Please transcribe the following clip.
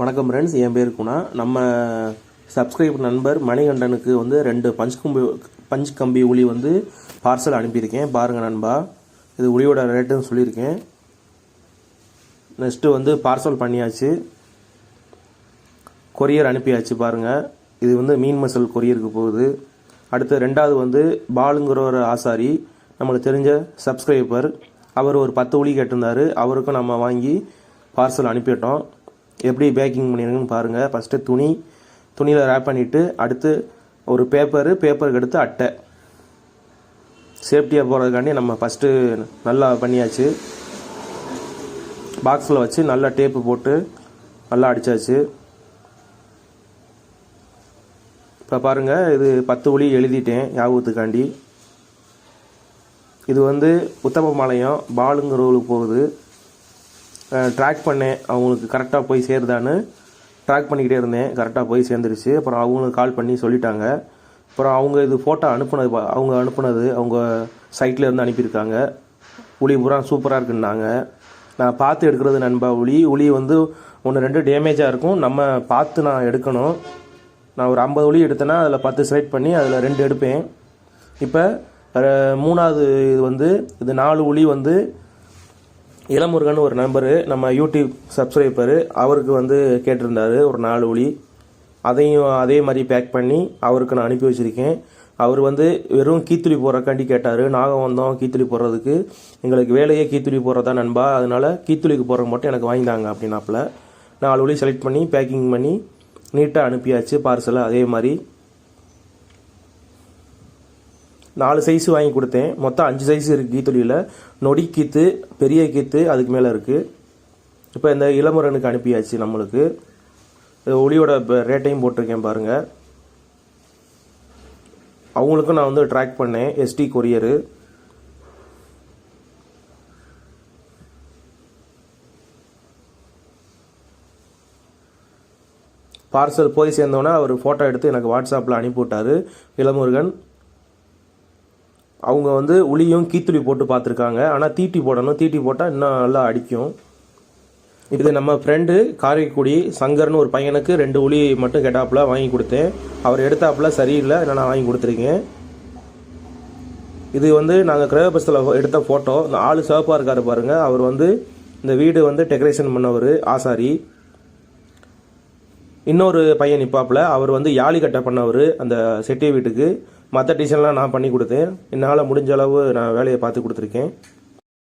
வணக்கம் ஃப்ரெண்ட்ஸ் என் பேர் குணா. நம்ம சப்ஸ்கிரைப் நண்பர் மணிகண்டனுக்கு வந்து ரெண்டு பஞ்ச் கம்பி பஞ்ச் கம்பி உளி வந்து பார்சல் அனுப்பியிருக்கேன். பாருங்கள் நண்பா. இது உளியோட ரேட்டுன்னு சொல்லியிருக்கேன். நெக்ஸ்ட்டு வந்து பார்சல் பண்ணியாச்சு. கொரியர் அனுப்பியாச்சு பாருங்கள் இது வந்து மீன் மசல் கொரியருக்கு போகுது. அடுத்து ரெண்டாவது வந்து பாலுங்கிற ஒரு ஆசாரி நம்மளுக்கு தெரிஞ்ச சப்ஸ்கிரைபர் அவர் ஒரு பத்து உளி கேட்டிருந்தாரு. அவருக்கும் நம்ம வாங்கி பார்சல் அனுப்பிட்டோம். எப்படி பேக்கிங் பண்ணியிருக்குன்னு பாருங்கள் ஃபஸ்ட்டு துணி துணியில் ரேப் பண்ணிவிட்டு அடுத்து ஒரு பேப்பரு பேப்பருக்கு அடுத்து அட்டை. சேஃப்டியாக போகிறதுக்காண்டி நம்ம ஃபஸ்ட்டு நல்லா பண்ணியாச்சு. பாக்ஸில் வச்சு நல்லா டேப்பு போட்டு நல்லா அடித்தாச்சு இப்போ பாருங்கள் இது பத்து ஒளி எழுதிட்டேன் ஞாபகத்துக்காண்டி. இது வந்து உத்தமபாளையம் ஊருக்கு போகுது. ட்ராக் பண்ணேன். அவங்களுக்கு கரெக்டாக போய் சேருதான்னு ட்ராக் பண்ணிக்கிட்டே இருந்தேன். கரெக்டாக போய் சேர்ந்துருச்சு. அப்புறம் அவங்களுக்கு கால் பண்ணி சொல்லிட்டாங்க. அப்புறம் அவங்க இது ஃபோட்டோ அனுப்புனது அவங்க அனுப்புனது அவங்க சைட்டில் இருந்து அனுப்பியிருக்காங்க. உளி பூரா சூப்பராக இருக்குன்னாங்க. நான் பார்த்து எடுக்கிறது நண்பா உளி. உளி வந்து ஒன்று ரெண்டு டேமேஜாக இருக்கும். நம்ம பார்த்து நான் எடுக்கணும். நான் ஒரு ஐம்பது உளி எடுத்தேன்னா அதில் பத்து செலக்ட் பண்ணி அதில் ரெண்டு எடுப்பேன். இப்போ மூணாவது இது வந்து இது நாலு உளி வந்து இளமுருகன் ஒரு நம்பரு நம்ம யூடியூப் சப்ஸ்கிரைபரு அவருக்கு வந்து கேட்டிருந்தாரு ஒரு நாலு ஒளி. அதையும் அதே மாதிரி பேக் பண்ணி அவருக்கு நான் அனுப்பி வச்சுருக்கேன். அவர் வந்து வெறும் கீத்துளி போடுறக்காண்டி கேட்டார். நாகம் வந்தோம் கீத்துளி போடுறதுக்கு. எங்களுக்கு வேலையே கீத்துளி போடுறதா நண்பா? அதனால கீத்துளிக்கு போடுற மட்டும் எனக்கு வாங்கிந்தாங்க அப்படின்னாப்புல. நாலு ஒளி செலக்ட் பண்ணி பேக்கிங் பண்ணி நீட்டாக அனுப்பியாச்சு பார்சலை அதே மாதிரி நாலு சைஸ் வாங்கி கொடுத்தேன். மொத்தம் அஞ்சு சைஸ் இருக்குது கீத்துளியில் நொடி கீத்து பெரிய கீத்து அதுக்கு மேலே இருக்குது இப்போ இந்த இளமுரனுக்கு அனுப்பியாச்சு நம்மளுக்கு. ஒளியோட ரேட்டையும் போட்டிருக்கேன் பாருங்கள் அவங்களுக்கும் நான் வந்து ட்ராக் பண்ணேன். எஸ்டி கொரியரு பார்சல் போய் சேர்ந்தோன்னே அவர் ஃபோட்டோ எடுத்து எனக்கு வாட்ஸ்அப்பில் அனுப்பி விட்டாரு இளமுருகன் அவங்க வந்து உளியும் கீத்துளி போட்டு பார்த்துருக்காங்க. ஆனால் தீட்டி போடணும். தீட்டி போட்டால் இன்னும் நல்லா அடிக்கும். இது நம்ம ஃப்ரெண்டு காரைக்குடி சங்கர்னு ஒரு பையனுக்கு ரெண்டு உளி மட்டும் கேட்டாப்புல வாங்கி கொடுத்தேன். அவர் எடுத்தாப்புல சரியில்லை. நான் வாங்கி கொடுத்துருக்கேன். இது வந்து நாங்கள் கிரகபஸ்தில் எடுத்த ஃபோட்டோ இந்த ஆள் சிவப்பாக இருக்கார் பாருங்கள் அவர் வந்து இந்த வீடு வந்து டெக்கரேஷன் பண்ணவர் ஆசாரி. இன்னொரு பையன் நிப்பாப்புல. அவர் வந்து யாழி கட்ட பண்ணவர் அந்த செட்டி வீட்டுக்கு. மற்ற டிசைன்லாம் நான் பண்ணி கொடுத்தேன். என்னால் முடிஞ்ச அளவு நான் வேலையை பார்த்து கொடுத்துருக்கேன்.